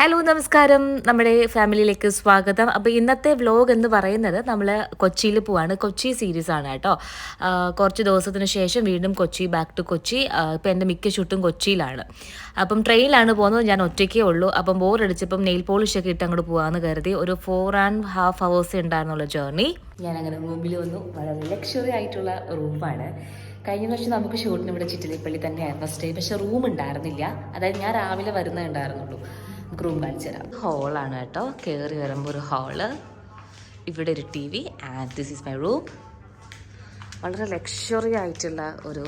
Hello നമസ്കാരം. നമ്മുടെ ഫാമിലിയിലേക്ക് സ്വാഗതം. അപ്പോൾ ഇന്നത്തെ വ്ലോഗ് എന്ന് പറയുന്നത് നമ്മൾ കൊച്ചിയിൽ പോവാണ്. കൊച്ചി സീരീസ് ആണ് കേട്ടോ. കുറച്ച് ദിവസത്തിന് ശേഷം വീണ്ടും കൊച്ചി ബാക്ക് ടു കൊച്ചി. ഇപ്പോൾ എന്റെ മിക്ക ഷൂട്ടും കൊച്ചിയിലാണ്. അപ്പം ട്രെയിനിലാണ് പോകുന്നത്. ഞാൻ ഒറ്റയ്ക്കേ ഉള്ളൂ. അപ്പം ബോർ അടിച്ചപ്പം നെയിൽ പോളിഷ് ഒക്കെ ഇട്ട് അങ്ങോട്ട് പോകാമെന്ന് കരുതി ഒരു ഫോർ ആൻഡ് ഹാഫ് ഹവേഴ്സ് ഉണ്ടായിരുന്നുള്ള ജേർണി ഞാൻ അങ്ങനെ റൂമിൽ വന്നു. വളരെ ലക്ഷറി ആയിട്ടുള്ള റൂമാണ് കഴിഞ്ഞ വർഷം നമുക്ക് ഷൂട്ടിന് ഇവിടെ ചിറ്റിലപ്പള്ളി തന്നെയായിരുന്നു സ്റ്റേ പക്ഷേ റൂം ഉണ്ടായിരുന്നില്ല. അതായത് ഞാൻ രാവിലെ വരുന്നേ ഉണ്ടായിരുന്നുള്ളൂ. റൂം കാണിച്ചു തരാം ഹോളാണ് കേട്ടോ. കയറി വരുമ്പോൾ ഒരു ഹാൾ ഇവിടെ ഒരു T V and this is my room വളരെ ലക്ഷറി ആയിട്ടുള്ള ഒരു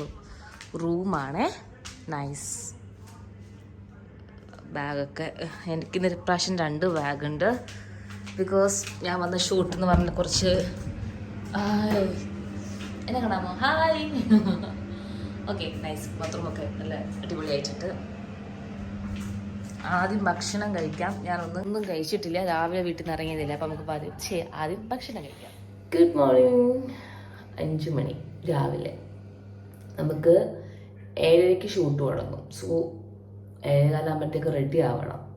റൂമാണ് നൈസ് ബാഗൊക്കെ എനിക്കിന്ന് ഇപ്രാവശ്യം രണ്ട് ബാഗുണ്ട് ബിക്കോസ് ഞാൻ വന്ന ഷൂട്ട് എന്ന് പറഞ്ഞ കുറച്ച്. എന്നെ കാണാമോ? ഹായ് ഓക്കെ നൈസ് ബാത്റൂമൊക്കെ നല്ല അടിപൊളിയായിട്ടുണ്ട്. ആദ്യം ഭക്ഷണം കഴിക്കാം. ഞാൻ ഒന്നും കഴിച്ചിട്ടില്ല. രാവിലെ വീട്ടിൽ നിന്ന് ഇറങ്ങിയതില്ല. അപ്പം നമുക്ക് ആദ്യം ആദ്യം ഭക്ഷണം കഴിക്കാം. ഗുഡ് മോർണിംഗ് അഞ്ചു മണി രാവിലെ. നമുക്ക് ഏഴരയ്ക്ക് ഷൂട്ട് തുടങ്ങും. സോ ഏഴേകാലാകുമ്പോഴത്തേക്ക് റെഡി ആവണം.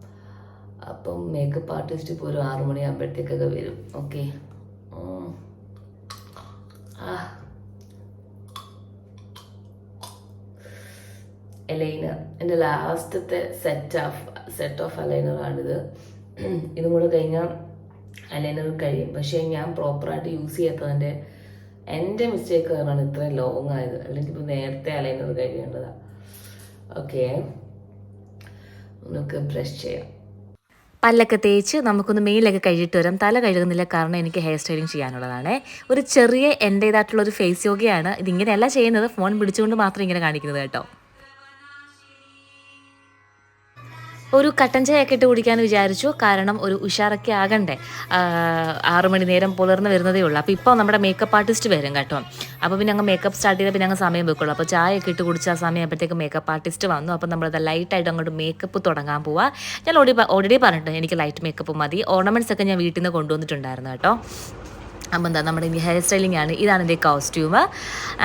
അപ്പം മേക്കപ്പ് ആർട്ടിസ്റ്റ് ഇപ്പോൾ ഒരു ആറു മണിയാകുമ്പോഴത്തേക്കൊക്കെ വരും. ഓക്കെ ആ. എലൈനർ എന്റെ ലാസ്റ്റത്തെ സെറ്റ് ഓഫ് സെറ്റ് ഓഫ് അലൈനറാണിത് ഇതും കൂടെ കഴിഞ്ഞാൽ അലൈനർ കഴിയും. പക്ഷേ ഞാൻ പ്രോപ്പറായിട്ട് യൂസ് ചെയ്യാത്തതിന്റെ എന്റെ മിസ്റ്റേക്ക് കാരണമാണ് ഇത്രയും ലോങ് ആയത്. അല്ലെങ്കിൽ ഇപ്പോൾ നേരത്തെ അലൈനർ കഴിയേണ്ടതാണ് ഓക്കെ നമുക്ക് ബ്രഷ് ചെയ്യാം. പല്ലൊക്കെ തേച്ച് നമുക്കൊന്ന് മെയിലൊക്കെ കഴുകിയിട്ട് വരാം. തല കഴുകുന്നില്ല കാരണം എനിക്ക് ഹെയർ സ്റ്റൈലിംഗ് ചെയ്യാനുള്ളതാണ്. ഒരു ചെറിയ എന്റേതായിട്ടുള്ള ഒരു ഫേസ് യോഗയാണ് ഇതിങ്ങനെയല്ല ചെയ്യുന്നത്. ഫോൺ പിടിച്ചുകൊണ്ട് മാത്രം ഇങ്ങനെ കാണിക്കുന്നത് കേട്ടോ. ഒരു കട്ടൻ ചായയൊക്കെ ഇട്ട് കുടിക്കാൻ വിചാരിച്ചു. കാരണം ഒരു ഉഷാറൊക്കെ ആകണ്ടേ. ആറു മണി നേരം പുലർന്ന് വരുന്നതേ ഉള്ളൂ. അപ്പോൾ ഇപ്പോൾ നമ്മുടെ മേക്കപ്പ് ആർട്ടിസ്റ്റ് വരും കേട്ടോ. അപ്പോൾ പിന്നെ അങ്ങ് മേക്കപ്പ് സ്റ്റാർട്ട് ചെയ്താൽ പിന്നെ അങ്ങ് സമയം വെക്കുള്ളൂ. അപ്പോൾ ചായയൊക്കെ ഇട്ട് കുടിച്ച ആ സമയമാകുമ്പോഴത്തേക്ക് മേക്കപ്പ് ആർട്ടിസ്റ്റ് വന്നു. അപ്പോൾ നമ്മളത് ലൈറ്റായിട്ട് അങ്ങോട്ട് മേക്കപ്പ് തുടങ്ങാൻ പോവാ. ഞാൻ ഓൾറെഡി ഓൾറെഡി പറഞ്ഞിട്ടുണ്ട്. എനിക്ക് ലൈറ്റ് മേക്കപ്പ് മതി. ഓർണമെന്റ്സ് ഒക്കെ ഞാൻ വീട്ടിൽ നിന്ന് കൊണ്ടുവന്നിട്ടുണ്ടായിരുന്നു കേട്ടോ. അപ്പം എന്താ നമ്മുടെ ഈ ഹെയർ സ്റ്റൈലിംഗ് ആണ്. ഇതാണ് എന്റെ കോസ്റ്റ്യൂം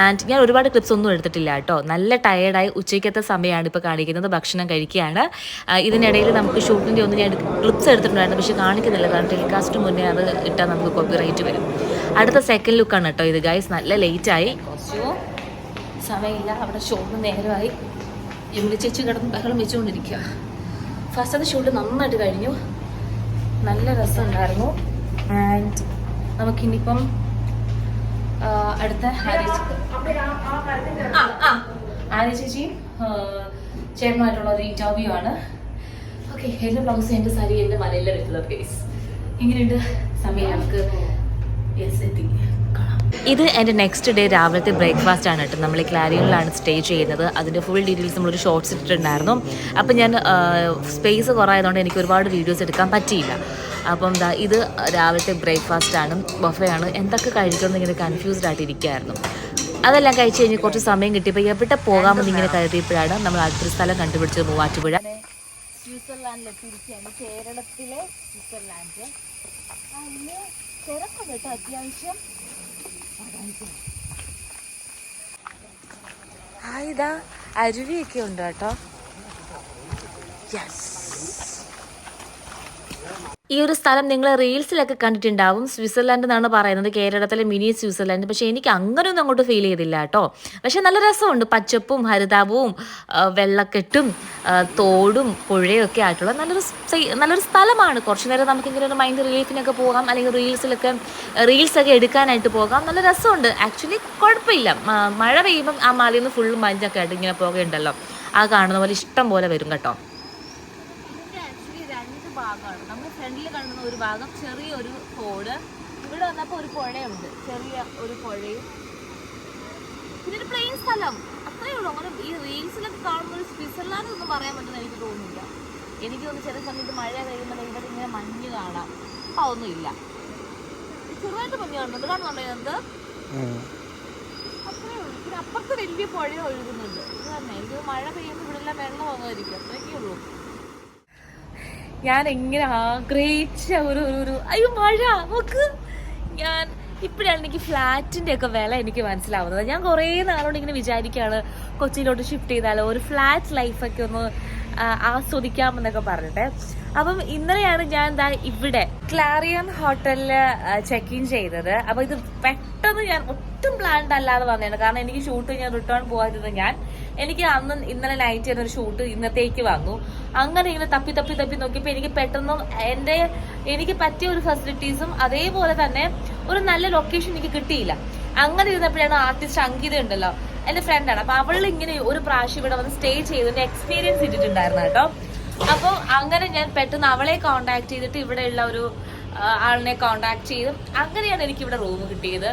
ആൻഡ് ഞാൻ ഒരുപാട് ക്ലിപ്സ് ഒന്നും എടുത്തിട്ടില്ല കേട്ടോ. നല്ല ടയേർഡായി ഉച്ചയ്ക്കത്തെ സമയമാണ് ഇപ്പോൾ കാണിക്കുന്നത്. ഭക്ഷണം കഴിക്കുകയാണ്. ഇതിനിടയിൽ നമുക്ക് ഷൂട്ടിന്റെ ഒന്നും ഞാൻ ക്ലിപ്സ് എടുത്തിട്ടുണ്ടായിരുന്നു. പക്ഷേ കാണിക്കുന്നില്ല. കാരണം ടെലികാസ്റ്റ് മുന്നേ അത് ഇട്ടാൽ നമുക്ക് കോപ്പി റൈറ്റ് വരും. അടുത്ത സെക്കൻഡ് ലുക്കാണ് കേട്ടോ ഇത് ഗൈസ് നല്ല ലേറ്റ് ആയി. സമയമില്ല. അവിടെ ഷോട്ട് നേരമായി. എമിലി ചേച്ചി കിടന്ന് ബഹളം വെച്ചുകൊണ്ടിരിക്കുക. ഫസ്റ്റ് അത് ഷൂട്ട് നന്നായിട്ട് കഴിഞ്ഞു. നല്ല രസമുണ്ടായിരുന്നു. ആൻഡ് നമുക്കിനിയിപ്പം ആ, അടുത്ത ആര്യ ചേച്ചിയും ചേട്ടനുമായിട്ടുള്ള ഒരു ഇന്റർവ്യൂ ആണ്. ഓക്കെ എന്റെ ബ്ലൗസ് എന്റെ സാരി എന്റെ മലയിലെ വെച്ചത് പ്ലേസ് എങ്ങനെയുണ്ട് സമയം നമുക്ക് ഇത് എന്റെ നെക്സ്റ്റ് ഡേ രാവിലത്തെ ബ്രേക്ക്ഫാസ്റ്റ് ആണ് കേട്ടോ. നമ്മൾ ക്ലാരിയനിലാണ് സ്റ്റേ ചെയ്യുന്നത്. അതിന്റെ ഫുൾ ഡീറ്റെയിൽസ് നമ്മളൊരു ഷോർട്സ് ഇട്ടിട്ടുണ്ടായിരുന്നു. അപ്പം ഞാൻ സ്പേസ് കുറവായതുകൊണ്ട് എനിക്ക് ഒരുപാട് വീഡിയോസ് എടുക്കാൻ പറ്റിയില്ല. അപ്പം ദാ ഇത് രാവിലത്തെ ബ്രേക്ക്ഫാസ്റ്റാണ് ആണ് ബൊഫയാണ്. എന്തൊക്കെ കഴിക്കണം ഇങ്ങനെ കൺഫ്യൂസ്ഡ് ആയിട്ട് ഇരിക്കുകയായിരുന്നു അതെല്ലാം കഴിച്ച് കഴിഞ്ഞ് കുറച്ച് സമയം കിട്ടിയപ്പോൾ എവിടെ പോകാമെന്ന് ഇങ്ങനെ കരുതിയപ്പോഴാണ് നമ്മൾ അടുത്തൊരു സ്ഥലം കണ്ടുപിടിച്ചത് മൂവാറ്റുപുഴ. സ്വിറ്റ്സർലാൻഡിലെത്തിയിരിക്കുകയാണ് കേരളത്തിലെ സ്വിറ്റ്സർലാൻഡ്. അതിന് തിരക്കുണ്ട് കേട്ടോ അത്യാവശ്യം. ആ ഇതാ അരുവിയൊക്കെ ഉണ്ട് കേട്ടോ. യെസ് ഈ ഒരു സ്ഥലം നിങ്ങൾ റീൽസിലൊക്കെ കണ്ടിട്ടുണ്ടാവും. സ്വിറ്റ്സർലാൻഡ് എന്നാണ് പറയുന്നത്. കേരളത്തിലെ മിനി സ്വിറ്റ്സർലാൻഡ്. പക്ഷേ എനിക്ക് അങ്ങനെയൊന്നും അങ്ങോട്ട് ഫീൽ ചെയ്തില്ല കേട്ടോ. പക്ഷേ നല്ല രസമുണ്ട്. പച്ചപ്പും ഹരിതാപവും വെള്ളക്കെട്ടും തോടും പുഴയും ഒക്കെ ആയിട്ടുള്ള നല്ലൊരു നല്ലൊരു സ്ഥലമാണ്. കുറച്ച് നേരം നമുക്കിങ്ങനെ ഒരു മൈൻഡ് റിലീഫിനൊക്കെ പോകാം. അല്ലെങ്കിൽ റീൽസിലൊക്കെ റീൽസൊക്കെ എടുക്കാനായിട്ട് പോകാം. നല്ല രസമുണ്ട്. ആക്ച്വലി കുഴപ്പമില്ല. മഴ പെയ്യുമ്പം ആ മലയിൽ നിന്ന് ഫുള്ള് മഞ്ഞൊക്കെ ആയിട്ട് ഇങ്ങനെ പോകുന്നുണ്ടല്ലോ ആ കാണുന്ന പോലെ ഇഷ്ടം പോലെ വരും കേട്ടോ. ഭാഗമാണ്. നമ്മൾ ഫ്രണ്ടിൽ കാണുന്ന ഒരു ഭാഗം ചെറിയൊരു തോട്. ഇവിടെ വന്നപ്പോൾ ഒരു പുഴയുണ്ട്. ചെറിയ ഒരു പുഴയും. ഇതൊരു പ്ലെയിൻ സ്ഥലം. അത്രയേ ഉള്ളൂ. അങ്ങനെ ഈ റീൽസിലൊക്കെ കാണുന്ന ഒരു സ്വിറ്റ്സർലാൻഡ് ഒന്നും പറയാൻ പറ്റുന്ന എനിക്ക് തോന്നുന്നില്ല. എനിക്ക് തോന്നുന്നു ചില സമയത്ത് മഴ കഴിയുമ്പോൾ ഇവിടെ ഇങ്ങനെ മഞ്ഞ് കാണാം. അപ്പം അതൊന്നും ഇല്ല ചെറുതായിട്ട് മഞ്ഞ് കാണുന്നുണ്ട്. കാണുന്നുണ്ടോ ഇതിനകത്ത് അത്രേ ഉള്ളൂ. പിന്നെ അപ്പുറത്ത് വലിയ പുഴ ഒഴുകുന്നുണ്ട്. ഇത് തന്നെ. എനിക്ക് മഴ പെയ്യുമ്പോൾ ഇവിടെ എല്ലാം വെള്ളം പോകുമായിരിക്കും അത്രയൊക്കെ ഉള്ളൂ. ഞാൻ എങ്ങനെ ആഗ്രഹിച്ച ഒരു ഒരു അയ്യോ മഴ നോക്ക്. ഞാൻ ഇപ്പോഴാണ് എനിക്ക് ഫ്ലാറ്റിന്റെ ഒക്കെ വില എനിക്ക് മനസ്സിലാവുന്നത്. ഞാൻ കുറേ നാളോട് ഇങ്ങനെ വിചാരിക്കുകയാണ് കൊച്ചിയിലോട്ട് ഷിഫ്റ്റ് ചെയ്താലോ ഒരു ഫ്ലാറ്റ് ലൈഫൊക്കെ ഒന്ന് ആസ്വദിക്കാം ആസ്വദിക്കാമെന്നൊക്കെ പറഞ്ഞിട്ട്. അപ്പം ഇന്നലെയാണ് ഞാൻ എന്താ ഇവിടെ ക്ലാറിയൻ ഹോട്ടലിൽ ചെക്ക് ഇൻ ചെയ്തത്. അപ്പൊ ഇത് പെട്ടെന്ന് ഞാൻ ഒട്ടും പ്ലാൻഡ് അല്ലാതെ വന്നതാണ്. കാരണം എനിക്ക് ഷൂട്ട് ഞാൻ റിട്ടേൺ പോകാതിരുന്ന ഞാൻ. എനിക്ക് അന്ന് ഇന്നലെ നൈറ്റ് ഒരു ഷൂട്ട് ഇന്നത്തേക്ക് വന്നു. അങ്ങനെ ഇങ്ങനെ തപ്പി തപ്പി തപ്പി നോക്കിയപ്പോൾ എനിക്ക് പെട്ടെന്ന് എന്റെ എനിക്ക് പറ്റിയ ഒരു ഫെസിലിറ്റീസും അതേപോലെ തന്നെ ഒരു നല്ല ലൊക്കേഷൻ എനിക്ക് കിട്ടിയില്ല. അങ്ങനെ ഇരുന്നപ്പോഴാണ് ആർട്ടിസ്റ്റ് അങ്കിത ഉണ്ടല്ലോ എന്റെ ഫ്രണ്ടാണ് അപ്പൊ അവൾ ഇങ്ങനെ ഒരു പ്രാവശ്യം ഇവിടെ വന്ന് സ്റ്റേ ചെയ്തതിന്റെ എക്സ്പീരിയൻസ് ഇട്ടിട്ടുണ്ടായിരുന്നു കേട്ടോ. അപ്പോൾ അങ്ങനെ ഞാൻ പെട്ടെന്ന് അവളെ കോണ്ടാക്ട് ചെയ്തിട്ട് ഇവിടെയുള്ള ഒരു ആളിനെ കോണ്ടാക്ട് ചെയ്തു. അങ്ങനെയാണ് എനിക്ക് ഇവിടെ റൂം കിട്ടിയത്.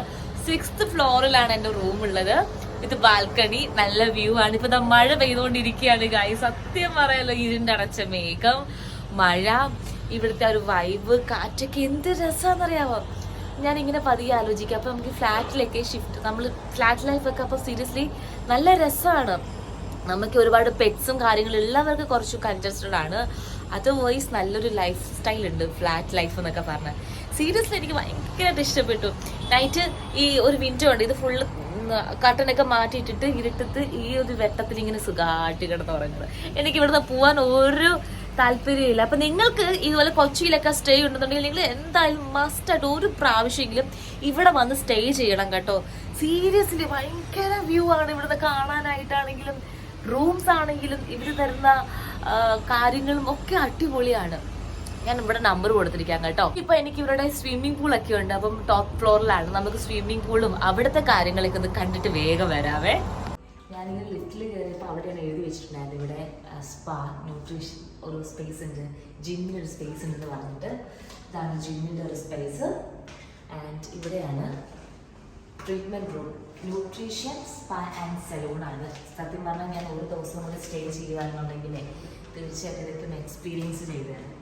സിക്സ്ത് ഫ്ലോറിലാണ് എന്റെ റൂം ഉള്ളത്. ഇത് ബാൽക്കണി നല്ല വ്യൂ ആണ്. ഇപ്പൊ മഴ പെയ്തുകൊണ്ടിരിക്കുകയാണ് ഗായി സത്യം പറയാലോ ഇരുണ്ട് അടച്ച മേഘം. മഴ ഇവിടുത്തെ ഒരു വൈബ് കാറ്റൊക്കെ എന്ത് രസമാണെന്നറിയാമോ ഞാൻ ഇങ്ങനെ പതിയെ ആലോചിക്കുക അപ്പൊ നമുക്ക് ഫ്ലാറ്റിലൊക്കെ ഷിഫ്റ്റ് നമ്മൾ ഫ്ലാറ്റ് ലൈഫൊക്കെ അപ്പൊ സീരിയസ്ലി നല്ല രസമാണ് നമുക്ക് ഒരുപാട് പെറ്റ്സും കാര്യങ്ങളും ഉള്ളവർക്ക് കുറച്ച് കൺജസ്റ്റഡ് ആണ്. അതർവൈസ് നല്ലൊരു ലൈഫ് സ്റ്റൈൽ ഉണ്ട് ഫ്ലാറ്റ് ലൈഫ് എന്നൊക്കെ പറഞ്ഞ്. സീരിയസ്ലി എനിക്ക് ഭയങ്കരമായിട്ട് ഇഷ്ടപ്പെട്ടു. നൈറ്റ് ഈ ഒരു വിൻഡോ ഉണ്ട് ഇത് ഫുള്ള് കട്ടനൊക്കെ മാറ്റിയിട്ടിട്ട് ഇരുട്ടത്ത് ഈ ഒരു വെട്ടത്തിൽ ഇങ്ങനെ സുഖമായിട്ട് കിടന്ന് പറയുന്നത് എനിക്ക് ഇവിടുന്ന് പോകാൻ ഒരു താല്പര്യമില്ല അപ്പൊ നിങ്ങൾക്ക് ഇതുപോലെ കൊച്ചിയിലൊക്കെ സ്റ്റേ ഉണ്ടെന്നുണ്ടെങ്കിൽ നിങ്ങൾ എന്തായാലും മസ്റ്റ് ആയിട്ട് ഒരു പ്രാവശ്യമെങ്കിലും ഇവിടെ വന്ന് സ്റ്റേ ചെയ്യണം കേട്ടോ. സീരിയസ്ലി ഭയങ്കര വ്യൂ ആണ് ഇവിടുന്ന് കാണാനായിട്ടാണെങ്കിലും. റൂംസ് ആണെങ്കിലും ഇവർ തരുന്ന കാര്യങ്ങളും ഒക്കെ അടിപൊളിയാണ്. ഞാൻ ഇവിടെ നമ്പർ കൊടുത്തിരിക്കാം കേട്ടോ. ഇപ്പൊ എനിക്ക് ഇവരുടെ സ്വിമ്മിംഗ് പൂൾ ഒക്കെ ഉണ്ട്. അപ്പം ടോപ്പ് ഫ്ലോറിലാണ് നമുക്ക് സ്വിമ്മിംഗ് പൂളും അവിടുത്തെ കാര്യങ്ങളൊക്കെ ഒന്ന് കണ്ടിട്ട് വേഗം വരാവേ. ഞാനിങ്ങനെ ലിഫ്റ്റിൽ കയറിയപ്പോൾ അവിടെയാണ് എഴുതി വെച്ചിട്ടുണ്ടായിരുന്നു ഇവിടെ സ്പാ ന്യൂട്രീഷൻ ഒരു സ്പേസ് ഉണ്ട്. ജിമ്മിന് ഒരു സ്പേസ് ഉണ്ടെന്ന് പറഞ്ഞിട്ട്. ഇതാണ് ജിമ്മിന്റെ ഒരു സ്പേസ് ആൻഡ് ഇവിടെയാണ് treatment room nutrition spa and salon ആണ്. സത്യം പറഞ്ഞാൽ ഞാൻ ഒരു ദിവസം കൂടെ സ്റ്റേ ചെയ്യുകയാണെന്നുണ്ടെങ്കിൽ തീർച്ചയായിട്ടും ഇതൊക്കെ എക്സ്പീരിയൻസ് ചെയ്തതാണ്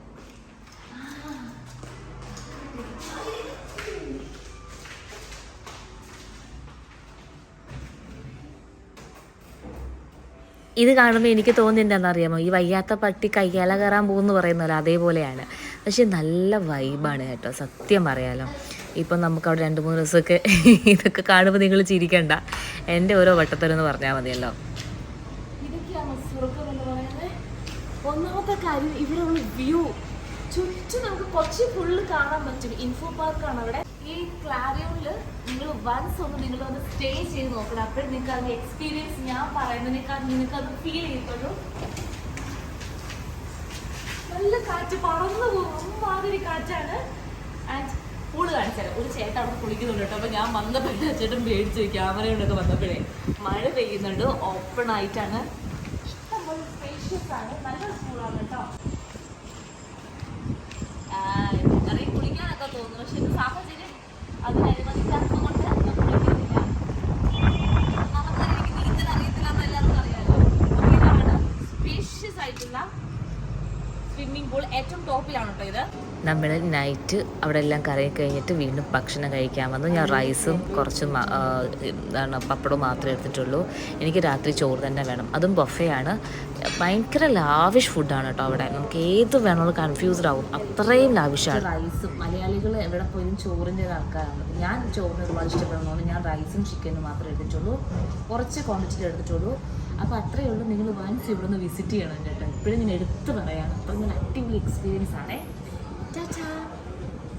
ഇത് കാണുമ്പോൾ എനിക്ക് തോന്നി എന്താണെന്നറിയാമോ ഈ വയ്യാത്ത പട്ടി കയ്യാല കയറാൻ പോകുമെന്ന് പറയുന്നല്ലോ അതേപോലെയാണ്. പക്ഷെ നല്ല വൈബാണ് കേട്ടോ സത്യം പറയാലോ. ഇപ്പം നമുക്ക് അവിടെ രണ്ട് മൂന്ന് ദിവസമൊക്കെ ഇതൊക്കെ കാണുമ്പോൾ നിങ്ങൾ ചിരിക്കണ്ട. എന്റെ ഓരോ വട്ടത്തരെന്ന് പറഞ്ഞാൽ മതിയല്ലോ. ഒന്നാമത്തെ കാര്യം ഇവിടെയുള്ള വ്യൂ. ചുറ്റും നമുക്ക് കുറച്ച് ഫുള്ള് കാണാൻ പറ്റും. ഇൻഫോ പാർക്കാണ് അവിടെ. ഈ ക്ലാരിയോണിൽ നിങ്ങൾ വൺസ് ഒന്ന് നിങ്ങൾ ഒന്ന് സ്റ്റേ ചെയ്ത് നോക്കണം. അപ്പോഴും നിങ്ങൾക്ക് അതിന്റെ എക്സ്പീരിയൻസ് ഞാൻ പറയുന്നതിനേക്കാൾ നിങ്ങൾക്ക് അത് ഫീൽ ചെയ്യപ്പെടും നല്ല കാറ്റ് പറന്നു പോകും. മാതിരി കാറ്റാണ്. പൂൾ കാണിച്ചാൽ ഒരു ചേട്ടൻ അവിടെ കുളിക്കുന്നുണ്ട് കേട്ടോ. അപ്പൊ ഞാൻ വന്നപ്പോഴേ ചേട്ടൻ മേടിച്ചു ക്യാമറ കൊണ്ടൊക്കെ വന്നപ്പോഴേ മഴ പെയ്യുന്നുണ്ട്. ഓപ്പൺ ആയിട്ടാണ്. ഇഷ്ടംപോലെ സ്പേഷ്യസ് ആണ്. നല്ല സ്കൂളാണ് കേട്ടോ അറിയാം കുളിക്കാനൊക്കെ തോന്നുന്നു പക്ഷെ ഇത് സാഹചര്യം അതിന് അനുവദിക്കാത്തത് കൊണ്ട് ഞാൻ കുളിക്കുന്നില്ല നമുക്കറിയാം എനിക്ക് നീന്തൽ അറിയത്തില്ല എന്ന് എല്ലാവർക്കും അറിയാലോ അപ്പൊ ഇതാണ് സ്പേഷ്യസ് ആയിട്ടുള്ള സ്വിമ്മിംഗ് പൂൾ കേട്ടോ ഇത്? നമ്മൾ നൈറ്റ് അവിടെ എല്ലാം കറങ്ങി കഴിഞ്ഞിട്ട് വീണ്ടും ഭക്ഷണം കഴിക്കാൻ വന്നു. ഞാൻ റൈസും കുറച്ച് എന്താണ് പപ്പടവും മാത്രമേ എടുത്തിട്ടുള്ളൂ. എനിക്ക് രാത്രി ചോറ് തന്നെ വേണം. അതും ബൊഫയാണ് ഭയങ്കര ലാവിഷ് ഫുഡാണ് കേട്ടോ അവിടെ. നമുക്ക് ഏത് വേണമെങ്കിലും കൺഫ്യൂസ്ഡ് ആവും. അത്രയും ലാവിഷാണ് റൈസും മലയാളികൾ എവിടെ പോയി ചോറിന്റെ ആൾക്കാരാണ്. ഞാൻ ചോറിന് ഒരുപാട് ഇഷ്ടപ്പെടുന്നതുകൊണ്ട് ഞാൻ റൈസും ചിക്കനും മാത്രമേ എടുത്തിട്ടുള്ളൂ. കുറച്ച് ക്വാണ്ടിറ്റി എടുത്തിട്ടുള്ളൂ. അപ്പോൾ അത്രയേ ഉള്ളൂ. നിങ്ങൾ വൺസ് ഇവിടെ നിന്ന് വിസിറ്റ് ചെയ്യണം കേട്ടോ. ഇപ്പോഴും ഞാൻ എടുത്ത് പറയാണ്. അത്രയും നല്ല അടിപൊളി എക്സ്പീരിയൻസ് ആണേ.